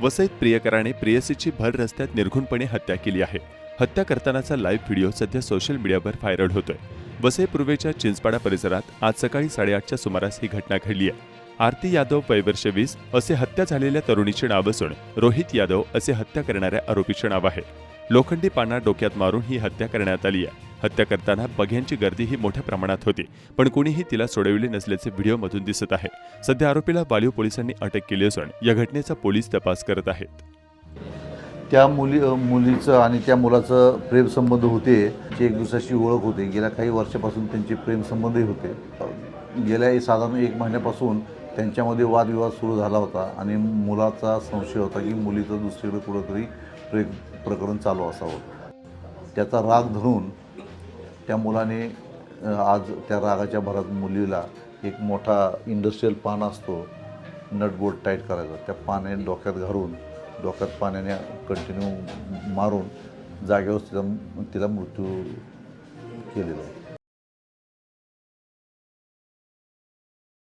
वसईत प्रियकराने प्रेयसीची भर रस्त्यात निर्घुणपणे हत्या केली आहे. हत्या करतानाचा लाईव्ह व्हिडिओ सध्या सोशल मीडियावर व्हायरल होतोय. वसई पूर्वेच्या चिंचपाडा परिसरात आज सकाळी साडेआठच्या सुमारास ही घटना घडली आहे. आरती यादव वयवर्ष वीस असे हत्या झालेल्या तरुणीचे नाव असून रोहित यादव असे हत्या करणाऱ्या आरोपीचे नाव आहे. लोखंडी पाना डोक्यात मारून ही हत्या करण्यात आली आहे. हत्या करताना बघ्यांची गर्दी ही मोठ्या प्रमाणात होती पण कुणीही तिला सोडविले नसल्याचे व्हिडिओमधून दिसत आहे. सध्या आरोपीला वालीव पोलिसांनी अटक केली असून या घटनेचा पोलीस तपास करत आहेत. त्या मुली मुलीचं आणि त्या मुलाचं प्रेमसंबंध होते जे एक दुसऱ्याशी ओळख होते. गेल्या काही वर्षापासून त्यांचे प्रेमसंबंधही होते. गेल्या साधारण एक महिन्यापासून त्यांच्यामध्ये वादविवाद सुरू झाला होता आणि मुलाचा संशय होता की मुलीचं दुसरीकडे कुठंतरी प्रेम प्रकरण चालू असावं. त्याचा राग धरून त्या मुलाने आज त्या रागाच्या भरात मुलीला एक मोठा इंडस्ट्रीयल पान असतो नटबोर्ड टाईट करायचा. त्या पाण्याने डोक्यात घालून डोक्यात पाण्याने कंटिन्यू मारून जागेवर तिला तिला मृत्यू केलेला आहे.